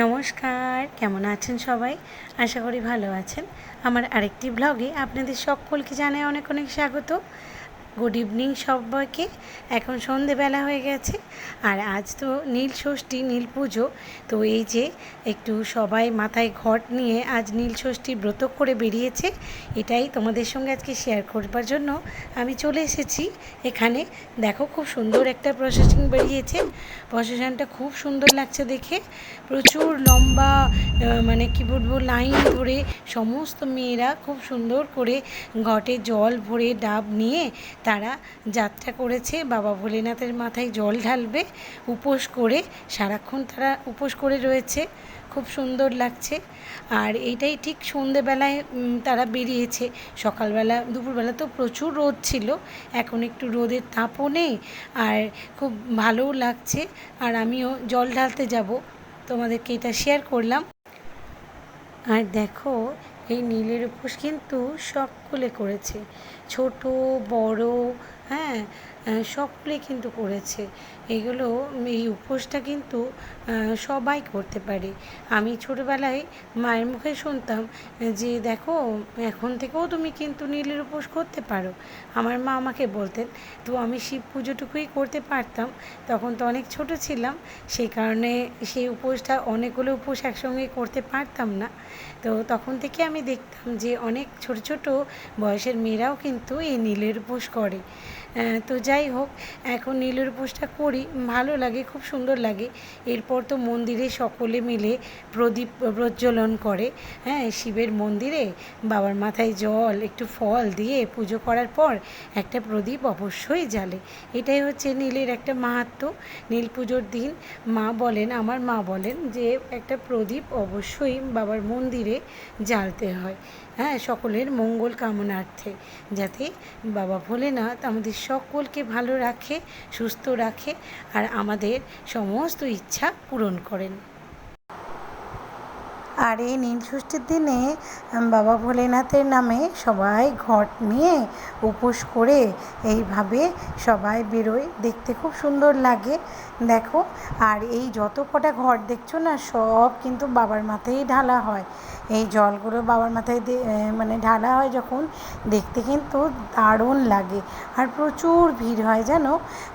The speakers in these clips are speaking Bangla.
নমস্কার, কেমন আছেন সবাই? আশা করি ভালো আছেন। আমার আরেকটি ব্লগে আপনাদের সকলকে জানাই অনেক অনেক স্বাগত। গুড ইভিনিং সবাইকে। এখন সন্ধেবেলা হয়ে গেছে। আর আজ তো নীল ষষ্ঠী, নীল পুজো। তো এই যে একটু সবাই মাথায় ঘট নিয়ে আজ নীল ষষ্ঠী ব্রত করে বেরিয়েছে, এটাই তোমাদের সঙ্গে আজকে শেয়ার করবার জন্য আমি চলে এসেছি। এখানে দেখো খুব সুন্দর একটা প্রসেসিং বেরিয়েছে। প্রসেশনটা খুব সুন্দর লাগছে দেখে। প্রচুর লম্বা মানে কি বলব লাইন ধরে সমস্ত মেয়েরা খুব সুন্দর করে ঘটে জল ভরে ডাব নিয়ে তারা যাত্রা করেছে। বাবা ভোলেনাথের মাথায় জল ঢালবে, উপোস করে, সারাক্ষণ তারা উপোস করে রয়েছে। খুব সুন্দর লাগছে। আর এইটাই ঠিক সন্ধেবেলায় তারা বেরিয়েছে। সকালবেলা, দুপুরবেলা তো প্রচুর রোদ ছিল। এখন একটু রোদের তাপও নেই আর খুব ভালোও লাগছে। আর আমিও জল ঢালতে যাব। তোমাদেরকে এটা শেয়ার করলাম। আর দেখো এই নীলের উপোস কিন্তু সকলে করেছে। ছোট বড় হ্যাঁ সকলে কিন্তু করেছে। এগুলো, এই উপোসটা কিন্তু সবাই করতে পারে। আমি ছোটোবেলায় মায়ের মুখে শুনতাম যে, দেখো, এখন থেকেও তুমি কিন্তু নীলের উপোস করতে পারো। আমার মা আমাকে বলতেন, তো আমি শিব পুজোটুকুই করতে পারতাম। তখন তো অনেক ছোট ছিলাম, সেই কারণে সেই উপোসটা, অনেকগুলো উপোস একসঙ্গে করতে পারতাম না। তো তখন থেকে আমি দেখতাম যে, অনেক ছোট ছোট বয়সের মেয়েরাও কিন্তু এই নীলের উপোস করে। তো যাই হোক, এখন নীলের উপোসটা করি। ভালো লাগে, খুব সুন্দর লাগে। এরপর তো মন্দিরে সকলে মিলে প্রদীপ, প্রজ্বলন করে। হ্যাঁ শিবের মন্দিরে বাবার মাথায় জল, একটু ফল দিয়ে পুজো করার পর একটা প্রদীপ অবশ্যই জ্বালে। এটাই হচ্ছে নীলের একটা মাহাত্ম্য। নীল পুজোর দিন মা বলেন, আমার মা বলেন যে একটা প্রদীপ অবশ্যই বাবার মন্দিরে জ্বালতে হয়। হ্যাঁ সকলের মঙ্গল কামনার্থে। যাতে বাবা ভোলেনাথ আমাদের সকলকে ভালো রাখে, সুস্থ রাখে আর আমাদের সমস্ত ইচ্ছা পূরণ করেন। আর এই নীল ষষ্ঠীর দিনে বাবা ভোলেনাথের নামে সবাই ঘট নিয়ে উপোস করে এইভাবে সবাই বেরোয়। দেখতে খুব সুন্দর লাগে। দেখো, আর এই যত কটা ঘট দেখছ না, সব কিন্তু বাবার মাথায় ঢালা হয়। এই জলগুলো বাবার মাথায় মানে ঢালা হয় যখন, দেখতে কিন্তু দারুণ লাগে। আর প্রচুর ভিড় হয়, জানো?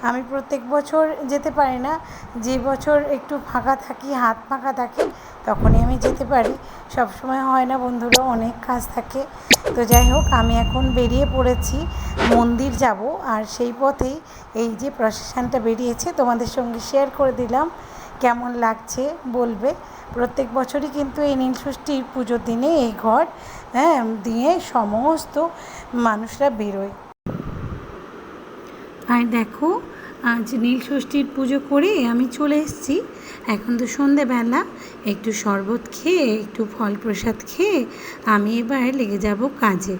আমি প্রত্যেক বছর যেতে পারি না। যে বছর একটু ফাঁকা থাকি, হাত ফাঁকা থাকে, তখনই আমি যেতে পারি। সব সময় হয় না বন্ধুরা, অনেক কাজ থাকে। তো যাই হোক, আমি এখন বেরিয়ে পড়েছি, মন্দির যাব। আর সেই পথেই এই যে প্রসেশনটা বেরিয়েছে, তোমাদের সঙ্গে শেয়ার করে দিলাম। কেমন লাগছে বলবে? প্রত্যেক বছরই কিন্তু এই নীল ষষ্ঠীর পুজোর দিনে এই ঘর হ্যাঁ দিয়ে সমস্ত মানুষরা বেরোয়। আর দেখো, আজ নীল ষষ্ঠীর পুজো করে আমি চলে এসেছি। এখন তো সন্ধেবেলা, একটু শরবত খেয়ে, একটু ফল প্রসাদ খেয়ে আমি এবার লেগে যাব কাজে।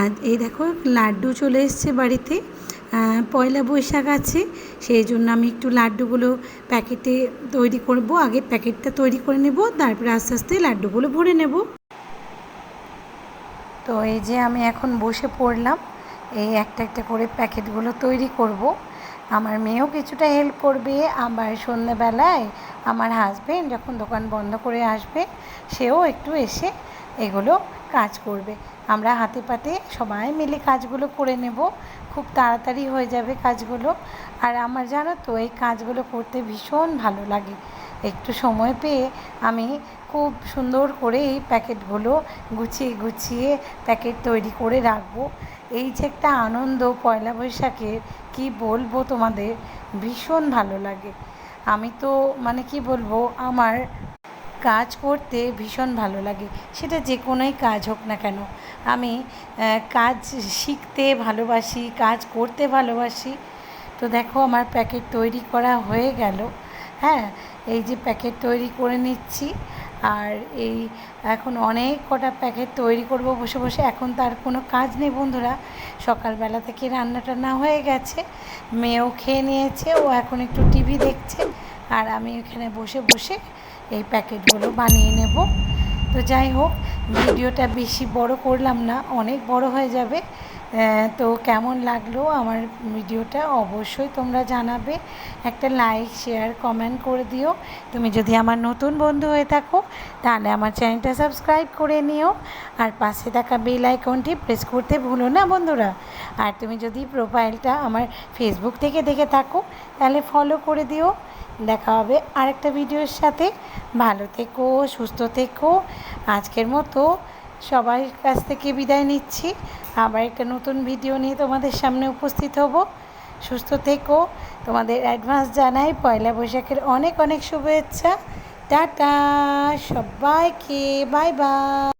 আর এই দেখো, লাড্ডু চলে এসছে বাড়িতে। পয়লা বৈশাখ আছে, সেই জন্য আমি একটু লাড্ডুগুলো প্যাকেটে তৈরি করব। আগে প্যাকেটটা তৈরি করে নেব, তারপরে আস্তে আস্তে লাড্ডুগুলো ভরে নেব। তো এই যে আমি এখন বসে পড়লাম, এই একটা একটা করে প্যাকেটগুলো তৈরি করব। আমার মেয়েও কিছুটা হেল্প করবে, আবার সন্ধ্যাবেলায় আমার হাজবেন্ড যখন দোকান বন্ধ করে আসবে, সেও একটু এসে এগুলো কাজ করবে। আমরা হাতে পাতে সবাই মিলে কাজগুলো করে নেব। খুব তাড়াতাড়ি হয়ে যাবে কাজগুলো। আর আমার জানো তো, এই কাজগুলো করতে ভীষণ ভালো লাগে। একটু সময় পেয়ে আমি খুব সুন্দর করে এই প্যাকেটগুলো গুছিয়ে গুছিয়ে প্যাকেট তৈরি করে রাখব। এই যে একটা আনন্দ, পয়লা বৈশাখের কি বলব তোমাদের? ভীষণ ভালো লাগে। আমি তো মানে কি বলব, আমার কাজ করতে ভীষণ ভালো লাগে। সেটা যে কোনোই কাজ হোক না কেন। আমি কাজ শিখতে ভালোবাসি, কাজ করতে ভালোবাসি। তো দেখো আমার প্যাকেট তৈরি করা হয়ে গেল। হ্যাঁ এই যে প্যাকেট তৈরি করে নিচ্ছি। আর এই এখন অনেক কটা প্যাকেট তৈরি করব বসে বসে। এখন তার কোনো কাজ নেই বন্ধুরা। সকালবেলা থেকে রান্না টান্না হয়ে গেছে। মেয়েও খেয়ে নিয়েছে, ও এখন একটু টিভি দেখছে। আর আমি এখানে বসে বসে এই প্যাকেটগুলো বানিয়ে নেব। তো যাই হোক, ভিডিওটা বেশি বড় করলাম না, অনেক বড় হয়ে যাবে। তো কেমন লাগল আমার ভিডিওটা অবশ্যই তোমরা জানাবে। একটা লাইক, শেয়ার, কমেন্ট করে দিও। তুমি যদি আমার নতুন বন্ধু হয়ে থাকো, তাহলে আমার চ্যানেলটা সাবস্ক্রাইব করে নিও। আর পাশে থাকা বেল আইকনটি প্রেস করতে ভুলো না বন্ধুরা। আর তুমি যদি প্রোফাইলটা আমার ফেসবুক থেকে দেখে থাকো, তাহলে ফলো করে দিও। দেখা হবে আরেকটা ভিডিওর সাথে। ভালো থেকো, সুস্থ থেকো। আজকের মতো সবার কাছ থেকে বিদায় নিচ্ছি। আবার একটা নতুন ভিডিও নিয়ে তোমাদের সামনে উপস্থিত হব। সুস্থ থেকো। তোমাদের অ্যাডভান্স জানাই পয়লা বৈশাখের অনেক অনেক শুভেচ্ছা। টাটা! সবাইকে বাই বাই